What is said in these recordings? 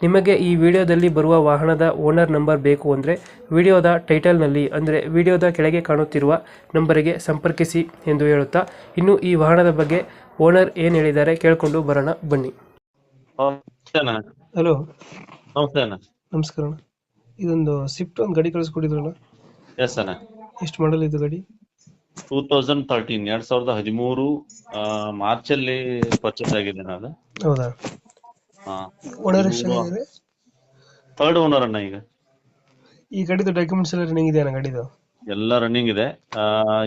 ನಿಮಗೆ ಈ ವಿಡಿಯೋದಲ್ಲಿ ಬರುವ ವಾಹನದ ಓನರ್ ನಂಬರ್ ಬೇಕು ಅಂದರೆ ವಿಡಿಯೋದ ಟೈಟಲ್ನಲ್ಲಿ ಅಂದರೆ ವಿಡಿಯೋದ ಕೆಳಗೆ ಕಾಣುತ್ತಿರುವ ನಂಬರಿಗೆ ಸಂಪರ್ಕಿಸಿ ಎಂದು ಹೇಳುತ್ತಾ ಇನ್ನು ಈ ವಾಹನದ ಬಗ್ಗೆ ಓನರ್ ಏನು ಹೇಳಿದ್ದಾರೆ ಕೇಳಿಕೊಂಡು ಬರೋಣ ಬನ್ನಿ. ಹಲೋ. ನಮಸ್ತೆ ಅಣ್ಣ. ನಮಸ್ಕಾರ ಅಣ್ಣ. ಇದೊಂದು ಸ್ವಿಫ್ಟ್ ಒಂದು ಗಾಡಿ ಕಳಿಸ್ಕೊಟ್ಟಿದ್ರಲ್ಲ ಎಸ್ ಅಣ್ಣ. ಎಷ್ಟು ಮಾಡಲ್ ಇದು ಗಾಡಿ? ಟೂ ತೌಸಂಡ್ ತರ್ಟೀನ್ ಎರಡ್ ಸಾವಿರದ ಹದಿಮೂರು ಮಾರ್ಚ್ ಅಲ್ಲಿ ಪರ್ಚೇಸ್ ಆಗಿದೆ ಅಣ್ಣ ಅದು. ಹೌದಾ? ಓನರ್ ಎಷ್ಟು ಚೆನ್ನಾಗಿದೆ ಥರ್ಡ್ ಓನರ್ ಅಣ್ಣ ಈಗ. ಈ ಗಾಡಿದು ಡಾಕ್ಯುಮೆಂಟ್ಸ್ ಎಲ್ಲ ರನ್ನಿಂಗ್ ಇದೆಯಾ ಗಾಡಿದು ಎಲ್ಲ ರನ್ನಿಂಗ್ ಇದೆ. ಆ,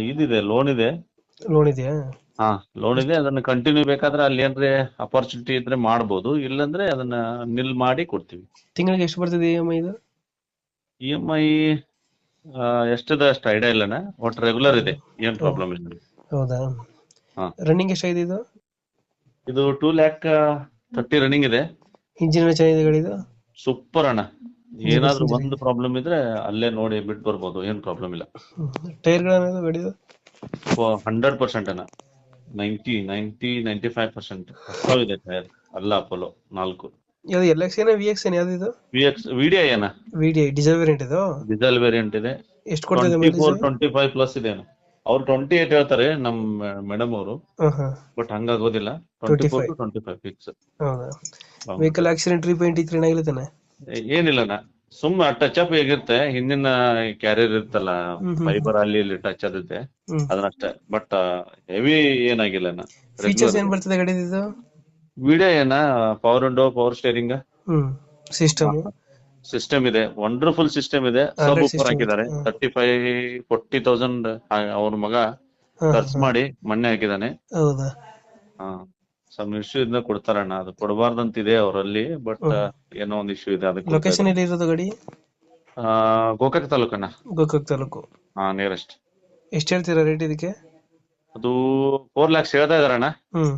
ಇದಿದೆ ಲೋನ್ ಇದೆ. ಲೋನ್ ಇದೆಯಾ? ಹಾ ಲೋನ್ ಇದೆ. ಅದನ್ನ ಕಂಟಿನ್ಯೂ ಬೇಕಾದ್ರೆ ಅಲ್ಲಿ ಏನ್ರೆ ಅಪರ್ಚುನಿಟಿ ಇದ್ರೆ ಮಾಡ್ಬೋದು. ಇಲ್ಲಂದ್ರೆ ಅದನ್ನ ನಿಲ್ ಮಾಡಿ ಕೊಡ್ತೀವಿ. ತಿಂಗಳಿಗೆ ಎಷ್ಟು ಬರ್ತದೆ ಇ ಎಂ ಐ ಇದು? ಇ ಎಂ ಐ ಎಷ್ಟಿದೆ ಅಷ್ಟು ಐಡಿಯಾ ಇಲ್ಲಣ್ಣ ಒಟ್ಟು ರೆಗ್ಯುಲರ್ ಇದೆ. ಏನ್ ಪ್ರಾಬ್ಲಮ್ ಇಲ್ಲ. ಹೌದಾ? ಹಾ. ರನ್ನಿಂಗ್ ಎಷ್ಟಾಗಿದೆ ಇದು? ಇದು ಟೂ ಲ್ಯಾಕ್ ತರ್ಟಿ ರನ್ನಿಂಗ್ ಇದೆ. ಇಂಜಿನ್ ಚೆನ್ನಾಗಿದೆ ಗಾಡಿದು ಸೂಪರ್ ಅಣ್ಣ. ಏನಾದ್ರೂ ಒಂದು ಪ್ರಾಬ್ಲಮ್ ಇದ್ರೆ ಅಲ್ಲೇ ನೋಡಿ ಬಿಟ್ಟು ಬರ್ಬೋದು ಏನ್ ಪ್ರಾಬ್ಲಮ್ ಇಲ್ಲ. ಟೈರ್ಗಳೇನದು ಗಾಡಿದು ಹಂಡ್ರೆಡ್ ಪರ್ಸೆಂಟ್ ಅಣ್ಣ. Ninety ninety ninety five percent ಇದೆ ಟೈರ್ ಅಲ್ಲ ಅಪೋಲೋ ನಾಲ್ಕು. ಯಾವ್ದು ಎಲ್ ಎಕ್ಸ್ ಏನ ವಿ ಎಕ್ಸ್ ಏನ ಯಾವ್ದು ಇದು? ವಿ ಎಕ್ಸ್ ವಿಡಿಯೋ ಏನ ವಿ ಡಿ ಡೀಸೆಲ್ ವೇರಿಯಂಟ್ ಇದು? ಡೀಸೆಲ್ ವೇರಿಯಂಟ್ ಇದೆ. ಎಷ್ಟು ಕೊಡ್ತದೆ ಫೋರ್ ಟ್ವೆಂಟಿ ಫೈವ್ ಪ್ಲಸ್ ಇದೆ ಅವ್ರು ಟ್ವೆಂಟಿ ಏಟ್ ಹೇಳ್ತಾರೆ ನಮ್ ಮೇಡಮ್ ಅವರು. But ಹಂಗಾಗೋದಿಲ್ಲ. Twenty four 25. To twenty five fix ಹೌದಾ ವೆಹಿಕಲ್ ಆಕ್ಸಿಡೆಂಟ್ ರಿಪೇಂಟ್ ಇತ್ತು ಏನಾಗಿಲ್ಲತಾನೆ ಏನಿಲ್ಲ ಸುಮ್ಮ ಟಚ್ ಅಪ್ ಹೇಗಿರುತ್ತೆ ಹಿಂದಿನ ಕ್ಯಾರಿಯರ್ ಇರುತ್ತಲ್ಲ. ಫೈಬರ್ ಅಲ್ಲಿ ಇಲ್ಲಿ ಟಚ್ ಆಗುತ್ತೆ ಅದನ್ನಷ್ಟೇ. ಬಟ್ ಹೆವಿ ಏನಾಗಿಲ್ಲ ಫೀಚರ್ಸ್ ಏನ್ ಬರ್ತದೆ ಗಾಡಿದು ಇದು? ವಿಡಿಯೋ ಏನ? Power window power steering system system ಇದೆ. ವಂಡರ್ಫುಲ್ ಸಿಸ್ಟಮ್ ಇದೆ. ಸಬ್ ಹಾಕಿದ್ದಾರೆ. ತರ್ಟಿ ಫೈವ್ ಫೋರ್ಟಿ ತೌಸಂಡ್ ಅವ್ರ ಮಗ ಖರ್ಚು ಮಾಡಿ ಮೊನ್ನೆ ಹಾಕಿದಾನೆ ಹೌದಾ? ಸಮ್ ಇಶ್ಯೂ ಇಂದ ಕೊಡ್ತಾರಣ್ಣ. ಅದು ಕೊಡಬಾರ್ದಂತ ಇದೆ ಅವರಲ್ಲಿ ಬಟ್ ಏನೋ ಒಂದ್ ಇಶ್ಯೂ ಇದೆ ಅದಕ್ಕೆ ಲೊಕೇಶನ್ ಎಲ್ಲಿ ಇರೋದು. ಗಾಡಿ? ಆ, ಗೋಕಾಕ್ ತಾಲೂಕಣ್ಣ. ಗೋಕಾಕ್ ತಾಲೂಕು. ಹಾ ನಿಯರೆಸ್ಟ್ ಎಷ್ಟು ಹೇಳ್ತೀರಾ ರೇಟ್ ಇದಕ್ಕೆ? ಅದು ಫೋರ್ ಲ್ಯಾಕ್ಸ್ ಹೇಳ್ತಾ ಇದಾರಣ್ಣ ಹ್ಮ್.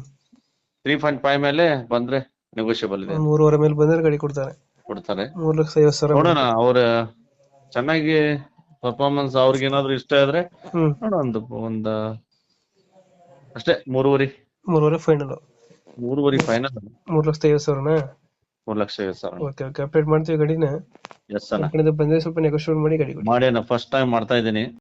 ತ್ರೀ ಪಾಯಿಂಟ್ ಫೈವ್ ಮೇಲೆ ಬಂದ್ರೆ ನೆಗೋಷಿಯಬಲ್ ಇದೆ. ಒಂದ್ ಮೂರುವರೆ ಮೇಲೆ ಬಂದ್ರೆ ಗಾಡಿ ಕೊಡ್ತಾರೆ. ಕೊಡ್ತಾರೆ. ಮೂರ್ ಲಕ್ಷ ಐವತ್ತು ಸಾವಿರ ನೋಡೋಣ ಅವ್ರ ಚೆನ್ನಾಗಿ ಪರ್ಫಾರ್ಮೆನ್ಸ್ ಅವ್ರಿಗೆ ಏನಾದ್ರು ಇಷ್ಟ ಆದ್ರೆ ಹ್ಮ್. ನೋಡೋಣ ಒಂದು ಒಂದ ಅಷ್ಟೇ ಮೂರುವರೆ. ಮೂರುವರೆ ಫೈನಲ್ ಮೂರುವರೆ ಫೈನಲ್ ಮೂರ್ ಲಕ್ಷದ ಐವತ್ತು ಸಾವಿರನಾ? ಮೂರ್ ಲಕ್ಷ ಐವತ್ತು ಸಾವಿರ. ಓಕೆ ಓಕೆ ಅಪ್ಡೇಟ್ ಮಾಡ್ತೀವಿ ಗಾಡಿನ? ಎಸ್ ಅಣ್ಣ. ಕಡೆಯಿಂದ ಬಂದ್ರೆ ಸ್ವಲ್ಪ ನೆಗೋಷಿಯೇಟ್ ಮಾಡಿ ಗಾಡಿ ಕೊಡಿ. ಮಾಡಿ ಫಸ್ಟ್ ಟೈಮ್ ಮಾಡ್ತಾ ಇದ್ದೀನಿ.